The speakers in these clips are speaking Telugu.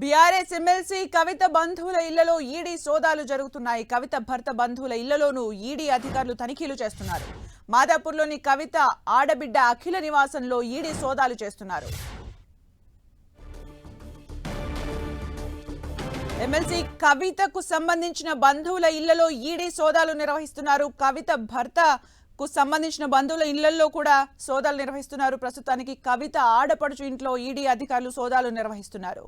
బీఆర్ఎస్ ఎమ్మెల్సీ కవిత బంధువుల ఇళ్ళలో ఈడీ సోదాలు జరుగుతున్నాయి. కవిత భర్త బంధువుల ఇళ్ళలోనూ ఈడీ అధికారులు తనిఖీలు చేస్తున్నారు. మాదాపూర్లోని కవిత ఆడబిడ్డ అఖిల నివాసంలో ఈడీ సోదాలు చేస్తున్నారు. ఎమ్మెల్సీ కవితకు సంబంధించిన బంధువుల ఇళ్ళలో ఈడీ సోదాలు నిర్వహిస్తున్నారు. కవిత భర్తకు సంబంధించిన బంధువుల ఇళ్ళలో కూడా సోదాలు నిర్వహిస్తున్నారు. ప్రస్తుతానికి కవిత ఆడపడుచు ఇంట్లో ఈడీ అధికారులు సోదాలు నిర్వహిస్తున్నారు.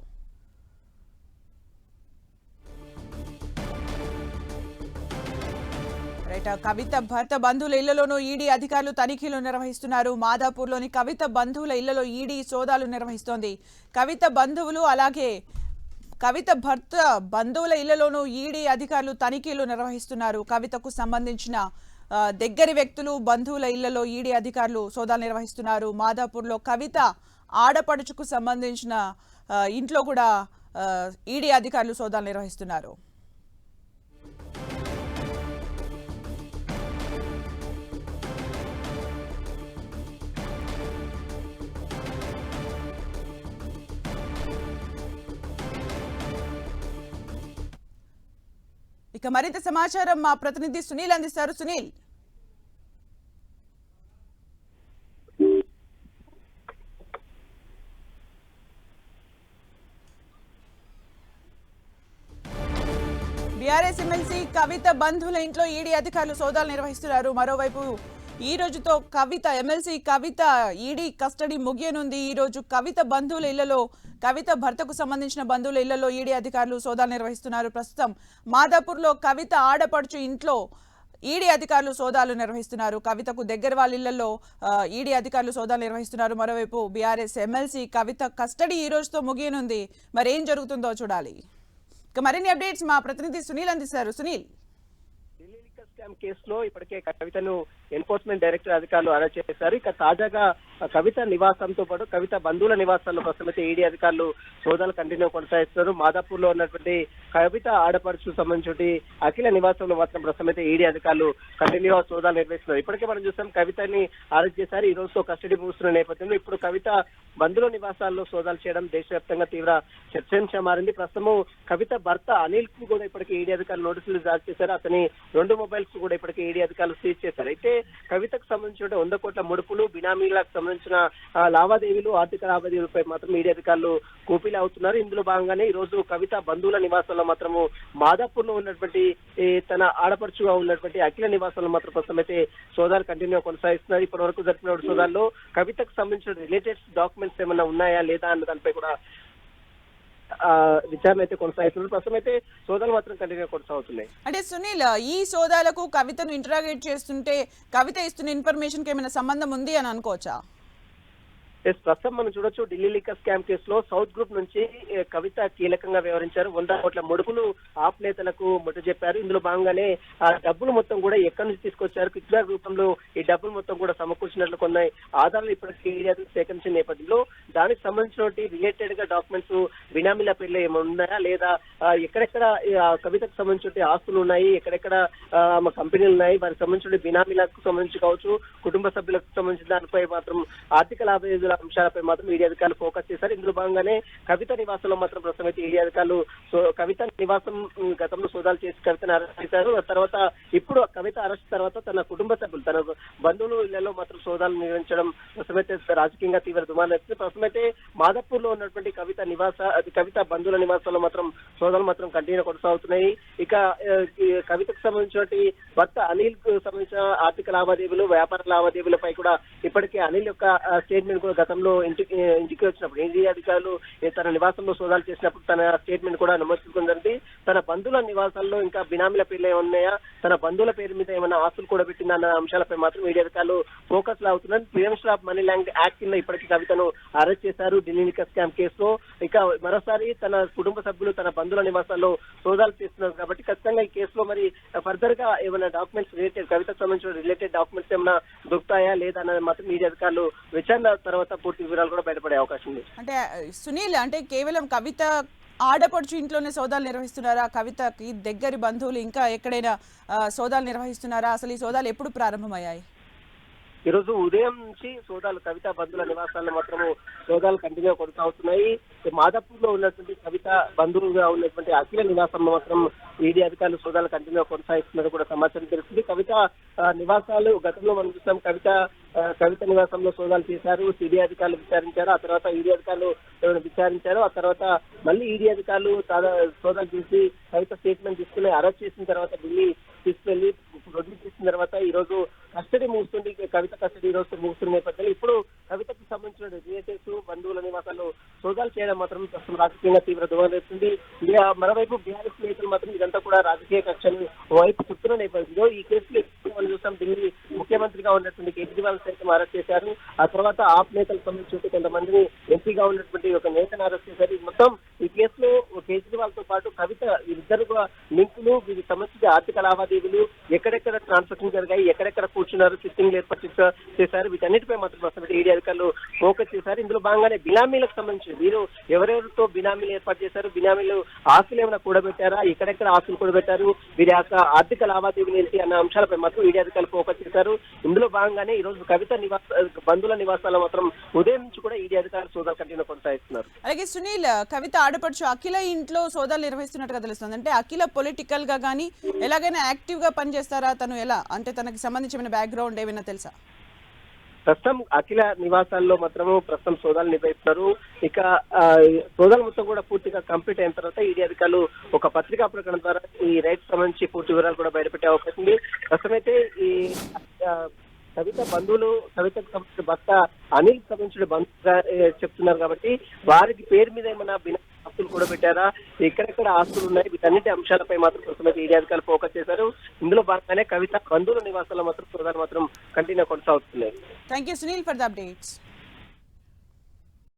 రైట్. కవిత భర్త బంధువుల ఇళ్ళలోనూ ఈడీ అధికారులు తనిఖీలు నిర్వహిస్తున్నారు. మాదాపూర్లోని కవిత బంధువుల ఇళ్ళలో ఈడీ సోదాలు నిర్వహిస్తోంది. కవిత బంధువులు అలాగే కవిత భర్త బంధువుల ఇళ్ళలోనూ ఈడీ అధికారులు తనిఖీలు నిర్వహిస్తున్నారు. కవితకు సంబంధించిన దగ్గరి వ్యక్తులు బంధువుల ఇళ్ళలో ఈడీ అధికారులు సోదాలు నిర్వహిస్తున్నారు. మాదాపూర్లో కవిత ఆడపడుచుకు సంబంధించిన ఇంట్లో కూడా ఈడీ అధికారులు సోదాలు నిర్వహిస్తున్నారు. ఇక మరింత సమాచారం మా ప్రతినిధి సునీల్ అందిస్తారు. సునీల్. బీఆర్ఎస్ ఎమ్మెల్సీ కవిత బంధువుల ఇంట్లో ఈడీ అధికారులు సోదాలు నిర్వహిస్తున్నారు. మరోవైపు ఈ రోజుతో Kavitha MLC Kavitha ED custody ముగియనుంది. ఈ రోజు కవిత బంధువుల ఇళ్ళలో కవిత భర్తకు సంబంధించిన బంధువుల ఇళ్ళలో ఈడీ అధికారులు సోదాలు నిర్వహిస్తున్నారు. ప్రస్తుతం మాదాపూర్లో కవిత ఆడపడుచు ఇంట్లో ఈడీ అధికారులు సోదాలు నిర్వహిస్తున్నారు. కవితకు దగ్గర వాళ్ళ ఇళ్ళలో ఈడీ అధికారులు సోదాలు నిర్వహిస్తున్నారు. మరోవైపు బీఆర్ఎస్ ఎమ్మెల్సీ కవిత కస్టడీ ఈ రోజుతో ముగియనుంది. మరి ఏం జరుగుతుందో చూడాలి. ఇక మరిన్ని అప్డేట్స్ మా ప్రతినిధి సునీల్ అందిస్తారు. సునీల్. స్కామ్ కేసులో ఇప్పటికే కవితను ఎన్ఫోర్స్మెంట్ డైరెక్టర్ అధికారులు అరెస్ట్ చేశారు. ఇక తాజాగా కవిత నివాసంతో పాటు కవిత బంధువుల నివాసాల్లో ప్రస్తుతం ఈడీ అధికారులు సోదాలు కంటిన్యూ కొనసాగిస్తున్నారు. మాదాపూర్లో ఉన్నటువంటి కవిత ఆడపడుచు సంబంధించి అఖిల నివాసంలో మాత్రం ప్రస్తుతం అయితే ఈడీ అధికారులు కంటిన్యూ సోదాలు నిర్వహిస్తున్నారు. ఇప్పటికే మనం చూసాం కవితని అరెస్ట్ చేశారు. ఈ రోజుతో కస్టడీ ముగుస్తున్న నేపథ్యంలో ఇప్పుడు కవిత బంధువుల నివాసాల్లో సోదాలు చేయడం దేశవ్యాప్తంగా తీవ్ర చర్చనీయంగా మారింది. ప్రస్తుతం కవిత భర్త అనిల్కు కూడా ఇప్పటికే ఈడీ అధికారులు నోటీసులు జారీ చేశారు. అతని రెండు మొబైల్స్ కూడా ఇప్పటికే ఈడీ అధికారులు సీజ్ చేశారు. అయితే కవితకు సంబంధించిన వంద కోట్ల ముడుపులు బినామీలకు సంబంధించిన లావాదేవీలు ఆర్థిక లావాదేవీలపై మాత్రం మీడియా అధికారులు కూపీలు అవుతున్నారు ఇందులో భాగంగానే ఈ రోజు కవిత బంధువుల నివాసంలో మాత్రము మాదాపూర్లో ఉన్నటువంటి తన ఆడపడుచుగా ఉన్నటువంటి అఖిల నివాసంలో మాత్రం ప్రస్తుతం అయితే సోదాలు కంటిన్యూ కొనసాగిస్తున్నారు. ఇప్పటి వరకు జరిపిన సోదాల్లో కవితకు సంబంధించిన రిలేటెడ్ డాక్యుమెంట్స్ ఏమైనా ఉన్నాయా లేదా అన్న దానిపై కూడా విచారణ అయితే కొనసాగిస్తున్నారు. ప్రస్తుతం అయితే సోదాలు మాత్రం కంటిన్యూ కొనసాగుతున్నాయి. అంటే సునీల్ ఈ సోదాలకు కవితను ఇంటరాగేట్ చేస్తుంటే కవిత ఇస్తున్న ఇన్ఫర్మేషన్కి ఏమైనా సంబంధం ఉంది అని అనుకోవచ్చా? ప్రస్తుతం మనం చూడొచ్చు. ఢిల్లీ లీకర్ స్కామ్ కేసులో సౌత్ గ్రూప్ నుంచి కవిత కీలకంగా వ్యవహరించారు. వంద కోట్ల ముడుపులు ఆప్ నేతలకు ముట్ట చెప్పారు. ఇందులో భాగంగానే ఆ డబ్బులు మొత్తం కూడా ఎక్కడి నుంచి తీసుకొచ్చారు? కిక్బ్యాక్ రూపంలో ఈ డబ్బులు మొత్తం కూడా సమకూర్చినట్లు కొన్ని ఆధారాలు ఇప్పటికీ సేకరించిన నేపథ్యంలో దానికి సంబంధించిన రిలేటెడ్గా డాక్యుమెంట్స్ బినామీల పేర్లు ఏమైనా ఉన్నాయా? లేదా ఎక్కడెక్కడ కవితకు సంబంధించిన ఆస్తులు ఉన్నాయి? ఎక్కడెక్కడ మా కంపెనీలు ఉన్నాయి? వారికి సంబంధించిన బినామీలకు సంబంధించి కావచ్చు కుటుంబ సభ్యులకు సంబంధించిన దానిపై మాత్రం ఆర్థిక లావాదేవీల అంశాలపై మాత్రం ఈడీ అధికారులు ఫోకస్ చేశారు. ఇందులో భాగంగానే కవిత నివాసంలో మాత్రం ప్రస్తుతం అయితే ఈడీ అధికారులు సో కవిత నివాసం గతంలో సోదాలు చేసి కవితను అరెస్ట్ చేశారు. తర్వాత ఇప్పుడు కవిత అరెస్ట్ తర్వాత తన కుటుంబ సభ్యులు తన బంధువులు ఇళ్ళలో మాత్రం సోదాలు నిర్వహించడం ప్రస్తుతమైతే రాజకీయంగా తీవ్ర దుమారం ప్రస్తుతం ప్రస్తుతమైతే మాదాపూర్లో ఉన్నటువంటి కవిత నివాస కవిత బంధువుల నివాసంలో మాత్రం సోదాలు మాత్రం కంటిన్యూ కొనసాగుతున్నాయి. ఇక కవితకు సంబంధించినటువంటి భర్త అనిల్కు సంబంధించిన ఆర్థిక లావాదేవీలు వ్యాపార లావాదేవీలపై కూడా ఇప్పటికే అనిల్ యొక్క స్టేట్మెంట్ కూడా గతంలో ఇంటికి ఇంటికి వచ్చినప్పుడు ఈడీ అధికారులు తన నివాసంలో సోదాలు చేసినప్పుడు తన స్టేట్మెంట్ కూడా నమోదుకుందండి తన బంధువుల నివాసాల్లో ఇంకా బినామీల పేర్లు ఏమైనా ఉన్నాయా? తన బంధువుల పేరు మీద ఏమైనా ఆస్తులు కూడా పెట్టిందన్న అంశాలపై మాత్రం మీడియా అధికారులు focus లాగుతున్నారు prevention of money laundering act కింద ఇప్పటికీ కవితను అరెస్ట్ చేశారు ఢిల్లీ నిక స్కామ్ కేసులో. ఇక మరోసారి తన కుటుంబ సభ్యులు తన బంధువుల నివాసాల్లో సోదాలు చేస్తున్నారు కాబట్టి ఖచ్చితంగా ఈ కేసులో మరి ఫర్దర్గా ఏమైనా డాక్యుమెంట్స్ రిలేటెడ్ కవితకు సంబంధించిన రిలేటెడ్ డాక్యుమెంట్స్ ఏమైనా దొరుకుతాయా లేదా అన్నది మాత్రం మీడియా అధికారులు విచారణ తర్వాత పూర్తి వివరాలు కూడా బయటపడే అవకాశం ఉంది. అంటే సునీల్ అంటే కేవలం కవిత ఆడపడుచు ఇంట్లోనే సోదాలు నిర్వహిస్తున్నారా? కవితకి దగ్గరి బంధువులు ఇంకా ఎక్కడైనా సోదాలు నిర్వహిస్తున్నారా? అసలు ఈ సోదాలు ఎప్పుడు ప్రారంభమయ్యాయి? ఈ రోజు ఉదయం నుంచి సోదాలు కవిత బంధువుల నివాసాల్లో మాత్రము సోదాలు కంటిన్యూ కొనసాగుతున్నాయి. మాదాపూర్లో ఉన్నటువంటి కవిత బంధువులుగా ఉన్నటువంటి అఖిల నివాసంలో మాత్రం ఈడీ అధికారులు సోదాలు కంటిన్యూ కొనసాగిస్తున్నట్టు కూడా సమాచారం తెలుస్తుంది. కవిత నివాసాలు గతంలో మనం చూసాం. కవిత కవిత నివాసంలో సోదాలు చేశారు. సిడి అధికారులు విచారించారు. ఆ తర్వాత ఈడీ అధికారులు విచారించారు? ఆ తర్వాత మళ్ళీ ఈడీ అధికారులు సోదాలు చేసి కవిత స్టేట్మెంట్ తీసుకుని అరెస్ట్ చేసిన తర్వాత ఢిల్లీ తీసుకెళ్ళి ప్రొడ్యూస్ చేసిన తర్వాత ఈ రోజు కస్టడీ ముగుస్తుంది కవిత కస్టడీ ఈరోజు ముగుస్తున్న నేపథ్యంలో ఇప్పుడు కవితకు సంబంధించిన రిలేటివ్స్ బంధువుల నివాసాల్లో సోదాలు చేయడం మాత్రం ప్రస్తుతం రాజకీయంగా తీవ్ర దుమారేస్తుంది మరోవైపు బీఆర్ఎస్ నేతలు మాత్రం ఇదంతా కూడా రాజకీయ కక్షను వైపు చుట్టూన్న నేపథ్యంలో ఈ కేసులో మనం చూస్తాం. ఢిల్లీ ముఖ్యమంత్రిగా ఉన్నటువంటి కేజ్రీవాల్ సైతం అరెస్ట్ చేశారు. ఆ తర్వాత ఆప్ నేతలకు సంబంధించి కొంతమందిని ఎంపీగా ఉన్నటువంటి ఒక నేతను అరెస్ట్ చేశారు. మొత్తం ఈ కేసులో కేజ్రీవాల్తో పాటు కవిత ఇద్దరు లింకులు. వీరికి సంబంధించిన ఆర్థిక లావాదేవీలు ఎక్కడెక్కడ ట్రాన్సాక్షన్ జరిగాయి ఎక్కడెక్కడ కూర్చున్నారు సిట్టింగ్లు ఏర్పాటు చేశారు వీటన్నిటిపై మాత్రం ప్రస్తుతం ఈడీ అధికారులు ఫోకస్ చేశారు. ఇందులో భాగంగానే బినామీలకు సంబంధించి మీరు ఎవరెవరితో బినామీలు ఏర్పాటు చేశారు? బినామీలు ఆస్తులు ఏమైనా కూడబెట్టారా? ఎక్కడెక్కడ ఆస్తులు కూడబెట్టారు? వీరి యొక్క ఆర్థిక లావాదేవీలు ఏంటి అన్న అంశాలపై మాత్రం ఈడీ అధికారులు ఫోకస్ చేశారు. ఇందులో భాగంగానే ఈ రోజు కవిత నివాస బంధువుల నివాసాల మాత్రం ఉదయం నుంచి కూడా ఈడీ అధికారులు సోదాలు కంటిన్యూ కొనసాగిస్తున్నారు. అలాగే సునీల్ కవిత ఆడపడుచు అఖిల ఇంట్లో సోదాలు నిర్వహిస్తున్నట్టుగా తెలుస్తుంది. అంటే అఖిల పొలిటికల్గా కానీ ఎలాగైనా యాక్టివ్గా పనిచేస్తారా? తను ఎలా? అంటే తనకి సంబంధించిన బ్యాక్గ్రౌండ్ ఏమైనా తెలుసా? ప్రస్తుతం అఖిల నివాసాల్లో మాత్రము ప్రస్తుతం సోదాలు నిర్వహిస్తున్నారు. ఇక సోదాలు మొత్తం కూడా పూర్తిగా కంప్లీట్ అయిన తర్వాత ఈడీ అధికారులు ఒక పత్రికా ప్రకటన ద్వారా ఈ రైట్ సంబంధించి పూర్తి వివరాలు కూడా బయటపెట్టే అవకాశం ఉంది. ప్రస్తుతమైతే ఈ సవిత బంధువులు సవితకు సంబంధించిన భర్త అనిల్ సంబంధించిన బంధువుగా చెప్తున్నారు కాబట్టి వారికి పేరు మీద ఏమైనా బినా ఆస్తులు కూడా పెట్టారా? ఎక్కడెక్కడ ఆస్తులు ఉన్నాయి? వీటన్నిటి అంశాలపై మాత్రం ప్రస్తుతం ఏరియా అధికారులు ఫోకస్ చేశారు. ఇందులో భాగంగానే కవిత బంధువుల నివాసాల మాత్రం ప్రధాన మాత్రం కంటిన్యూ కొనసాగుతున్నాయి. Thank you Sunil for the updates